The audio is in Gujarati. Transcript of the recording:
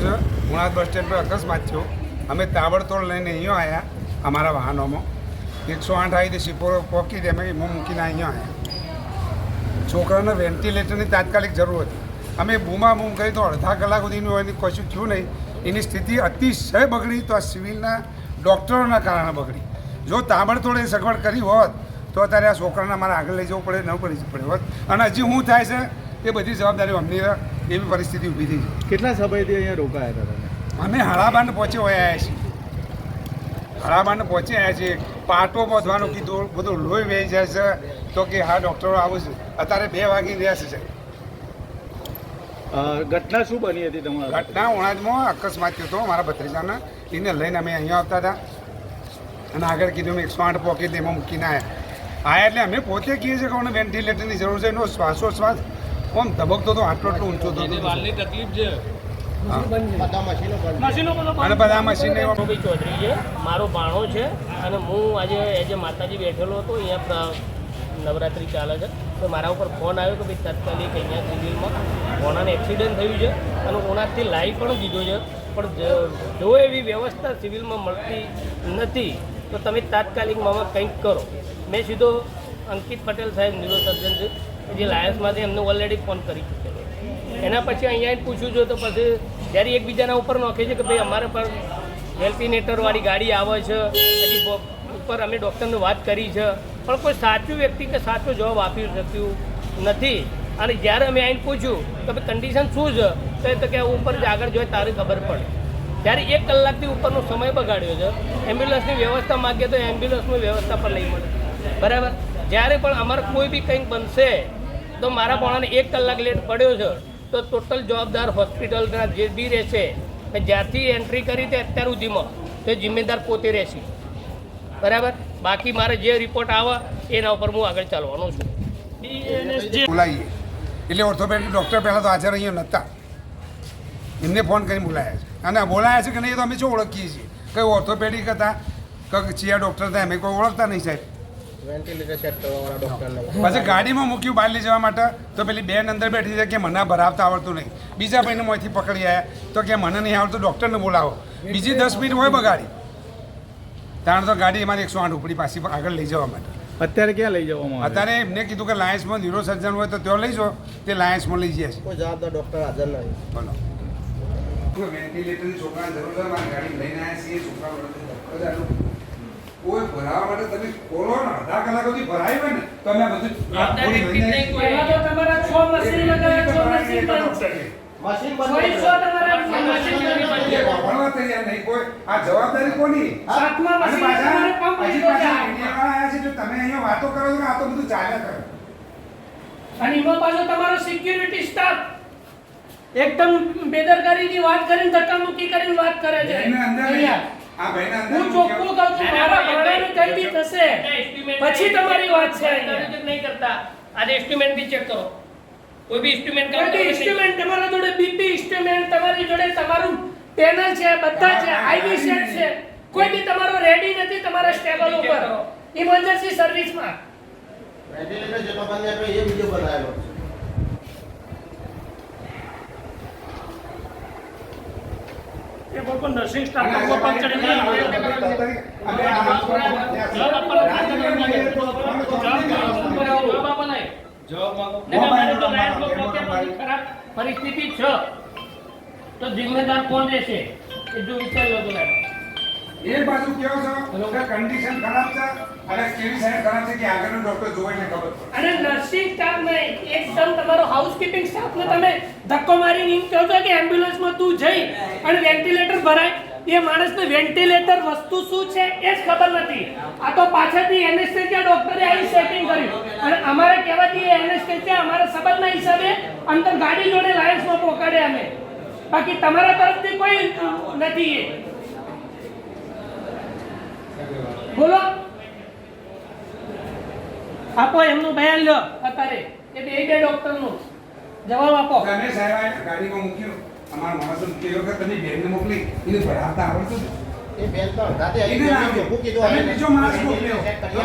થયું છે. ગુણાદ બસ સ્ટેન્ડ પર અકસ્માત થયો. અમે તાબડતોડ લઈને અહીંયા આવ્યા અમારા વાહનોમાં. એકસો આઠ આવી તે સિપોરો પોકી દે અમે એમાં મૂકીને અહીંયા આવ્યા. છોકરાને વેન્ટિલેટરની તાત્કાલિક જરૂર હતી. અમે બૂમા બૂમ કરી તો અડધા કલાક સુધીનું એની કશું થયું નહીં. એની સ્થિતિ અતિશય બગડી તો આ સિવિલના ડૉક્ટરોના કારણે બગડી. જો તાબડતોડ એ સગવડ કરી હોત, તો અત્યારે આ છોકરાને મારે આગળ લઈ જવું પડે, ન પડી પડે હોત. અને હજી શું થાય છે એ બધી જવાબદારી અમની એવી પરિસ્થિતિ ઊભી થઈ છે. કેટલા સમયથી અહીંયા રોકાયા હતા અમે હળાબાંડ પહોંચી વયા છીએ. હળાબાંડ પહોંચી આવ્યા છીએ. પાટો પહોંચવાનું કીધું બધું લોહી વહી જાય છે. તો કે હા ડૉક્ટરો આવું છે. અત્યારે બે વાગી રહ્યા છે. ઘટના શું બની હતી તમારા ઘટના ઉણાજમાં અકસ્માત થયો હતો મારા ભત્રીજાના. એને લઈને અમે અહીંયા આવતા હતા. અને આગળ કીધું એકસો આઠ પોકેટ એમાં મૂકીને આવ્યા આયા એટલે અમે પોતે કહીએ છીએ કે અમને વેન્ટિલેટરની જરૂર છે. એનો શ્વાસોશ્વાસ આમ ધબકતો હતો આટલો આટલો ઊંચો થતો વાલની તકલીફ છે. હા. મશીનો બધો અને બધા મશીન એવા ચૌધરી છે. મારો ભાણો છે. અને હું આજે એજ માતાજી બેઠેલો હતો. અહીંયા નવરાત્રી ચાલે છે. તો મારા ઉપર ફોન આવ્યો કે ભાઈ તાત્કાલિક અહીંયા સિવિલમાં કોણાને એક્સિડન્ટ થયું છે. અને ઓનાથી લાઈવ પણ દીધો છે. પણ જ- એવી વ્યવસ્થા સિવિલમાં મળતી નથી તો તમે તાત્કાલિક મામા કંઈક કરો. મેં સીધો અંકિત પટેલ સાહેબ ન્યુરોસર્જન છે. જે લાયન્સમાંથી એમને ઓલરેડી ફોન કરી ચૂકેલો એના પછી અહીંયા પૂછ્યું છું તો પછી જ્યારે એકબીજાના ઉપર નોખે છે કે ભાઈ અમારા પર વેલ્ટિનેટરવાળી ગાડી આવે છે હજી ઉપર અમે ડૉક્ટરને વાત કરી છે. પણ કોઈ સાચું વ્યક્તિ કે સાચો જવાબ આપી શક્યું નથી. અને જ્યારે અમે આઈને પૂછ્યું કે ભાઈ કન્ડિશન શું છે, તો એ તો કે ઉપર જ આગળ જોઈએ તારે ખબર પડે. ત્યારે એક કલાકથી ઉપરનો સમય બગાડ્યો છે એમ્બ્યુલન્સની વ્યવસ્થા માગીએ તો એમ્બ્યુલન્સની વ્યવસ્થા પણ નહીં મળે. બરાબર? જ્યારે પણ અમારે કોઈ બી કંઈક બનશે તો મારા પોણાને એક કલાક લેટ પડ્યો છે. તો ટોટલ જવાબદાર હોસ્પિટલના જે બી રહેશે કે જ્યારથી એન્ટ્રી કરી તે અત્યાર સુધીમાં તે જિમ્મેદાર પોતે રહેશે. બરાબર? બાકી મારે જે રિપોર્ટ આવે એના ઉપર હું આગળ ચાલવાનો છું. બોલાવીએ એટલે ઓર્થોપેડિક ડૉક્ટર પહેલાં તો હાજર અહીંયા નહોતા. એમને ફોન કરીને બોલાયા છે. અને બોલાયા છે કે નહીં તો અમે શું ઓળખીએ છીએ? કઈ ઓર્થોપેડિક હતા કે ચિયા ડૉક્ટર હતા અમે કોઈ ઓળખતા નહીં સાહેબ. પછી ગાડીમાં મૂક્યું બહાર લઈ જવા માટે તો પેલી બેન અંદર બેઠી છે કે મને ભરાવતા આવડતું નહીં. બીજા ભાઈને મોંથી પકડી આવ્યા તો કે મને નહીં આવડતું ડૉક્ટરને બોલાવો. બીજી દસ મિનિટ હોય બગાડી. તાણ તો ગાડી અમારી એકસો આઠ ઉપડી પાછી આગળ લઈ જવા માટે. અત્યારે ક્યાં લઈ જવામાં અત્યારે એમને કીધું કે લાયન્સમાં ન્યુરો સર્જન હોય તો ત્યાં લઈ જાઓ તે લાયન્સમાં લઈ જાય છે. કોઈ જવાબદાર ડોક્ટર હાજર નહીં. બોલો. વેન્ટિલેટર છોકરાને જરૂર છે મારી ગાડી લઈને આવ્યા છીએ છોકરા કોઈ ભરાવા માટે તમે ખોલો ને અડધા કલાક સુધી ભરાય હોય ને તો અમે બધું પહેલા તો તમારા છ મશીન લગાવ્યા, છ મશીન બંધ. મશીન છ. તમારા મશીન બંધ છે. એ વાપરવા તૈયાર નહીં કોઈ આ જવાબદારી કોની? સાતમા મશીન તમારે પંપ હજી પાછા મીડિયાવાળા છે તો તમે અહીંયા વાતો કરો છો આ તો બધું ચાલ્યા કરે. અને એમાં પાછો તમારો સિક્યુરિટી સ્ટાફ એકદમ બેદરકારીની વાત કરીને ધક્કામુક્કી કરીને વાત કરે છે. એના અંદર હું ચોખ્ખું કહું છું મારા ભાડાનું કઈ બી થશે. પછી તમારી વાત છે. નહીં કરતા. આજે એસ્ટિમેટ બી ચેક કરો. કોઈ બી કરો કોઈ બી તમારા જોડે બીપી ઇન્સ્ટ્રુમેન્ટ તમારી જોડે તમારું પેનલ છે બધા છે આઈવી સેટ છે. કોઈ બી તમારો રેડી નથી તમારા સ્ટેબલ ઉપર. ઇમરજન્સી સર્વિસમાં વેન્ટિલેટર જેટલો બંધ એ વીડિયો બનાવેલો. પણ નર્સિંગ સ્ટાફ આ ઉપર પગ ચડી પરિસ્થિતિ છે. તો જિમ્મેદાર કોણ રહેશે? એ જો વિચાર લો તો એ બાજુ કેવો છો? કે કન્ડિશન ખરાબ છે? અને કેવી સાઈડ ખરાબ છે કે આગળનો ડોક્ટર જોવે ને ખબર પડે અને નર્સિંગ સ્ટાફ ને એકદમ તમારો હાઉસકીપિંગ સ્ટાફ ને તમે ધક્કો મારીને એમ કહો છો કે એમ્બ્યુલન્સમાં તું જઈ. અને વેન્ટિલેટર ભરાય. એ માણસને વેન્ટિલેટર વસ્તુ શું છે એ જ ખબર નથી. આ તો પાછળથી એનેસ્થેસિયા ડોક્ટરે આવી સેટિંગ કર્યું. અને અમારે કહેવાથી એ એનેસ્થેસિયા અમારા સંબંધના હિસાબે અંદર ગાડી જોડે લાયન્સમાં પહોંચાડે અમે. બાકી તમારા તરફથી કોઈ નથી એ. બોલો. આપો એમનું બયાન લો. અત્યારે એ બે બે ડોક્ટરનું જવાબ આપો. તમે સાહેબ ગાડીમાં મૂક્યું? અમારા માણસો તે વખત તમે બેનને મોકલી એને ભણાવતા આવડતું? એ બેન તો રાતે આવી ગયો, મૂકી દો. બીજો માણસ મોકલ્યો. ચેક કરી